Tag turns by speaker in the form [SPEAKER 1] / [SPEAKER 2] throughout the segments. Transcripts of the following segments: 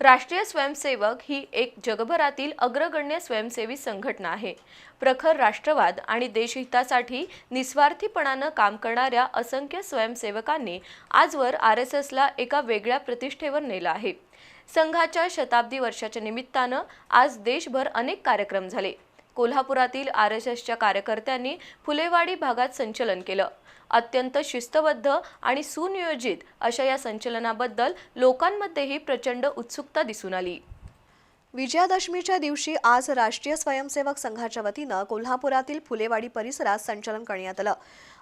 [SPEAKER 1] राष्ट्रीय स्वयंसेवक ही एक जगभरातील अग्रगण्य स्वयंसेवी संघटना आहे. प्रखर राष्ट्रवाद आणि देशहितासाठी निस्वार्थीपणानं काम करणाऱ्या असंख्य स्वयंसेवकांनी आजवर आर एस एसला एका वेगळ्या प्रतिष्ठेवर नेलं आहे. संघाच्या शताब्दी वर्षाच्या निमित्तानं आज देशभर अनेक कार्यक्रम झाले. कोल्हापुरातील आर एस एसच्या कार्यकर्त्यांनी फुलेवाडी भागात संचलन केलं. अत्यंत शिस्तबद्ध आणि सुनियोजित अशा या संचलनाबद्दल लोकांमध्येही प्रचंड उत्सुकता दिसून आली.
[SPEAKER 2] विजयादशमीच्या दिवशी आज राष्ट्रीय स्वयंसेवक संघाच्या वतीनं कोल्हापुरातील फुलेवाडी परिसरात संचलन करण्यात आलं.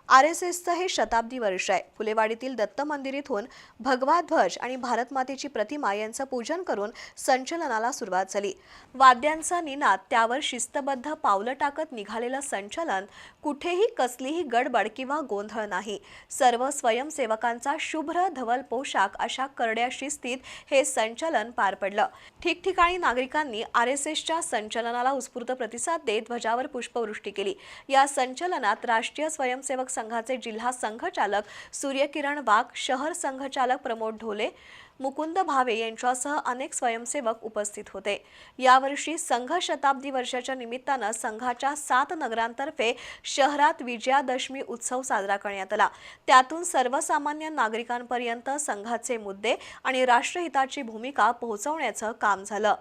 [SPEAKER 2] आर एस एसचं हे शताब्दी वर्ष आहे. फुलेवाडीतील दत्त मंदिर इथून भगवा ध्वज आणि भारतमातेची प्रतिमा यांचं पूजन करून संचलनाला सुरुवात झाली. वाद्यांचा निनाद त्यावर शिस्तबद्ध पावलं टाकत निघालेलं संचलन कुठेही कसलीही गडबड किंवा गोंधळ नाही. सर्व स्वयंसेवकांचा शुभ्र धवल पोशाख अशा करड्या शिस्तीत हे संचलन पार पडलं. ठिकठिकाणी नागरिकांनी आर एस एसच्या संचलनाला उत्स्फूर्त प्रतिसाद देत ध्वजावर पुष्पवृष्टी केली. या संचलनात राष्ट्रीय स्वयंसेवक संघाचे जिल्हा संघचालक सूर्यकिरण वाघ शहर संघचालक प्रमोद ढोले मुकुंद भावे यांच्यासह अनेक स्वयंसेवक उपस्थित होते. यावर्षी संघ शताब्दी वर्षाच्या निमित्तानं संघाच्या सात नगरांतर्फे शहरात विजयादशमी उत्सव साजरा करण्यात आला. त्यातून सर्वसामान्य नागरिकांपर्यंत संघाचे मुद्दे आणि राष्ट्रहिताची भूमिका पोहोचवण्याचं काम झालं.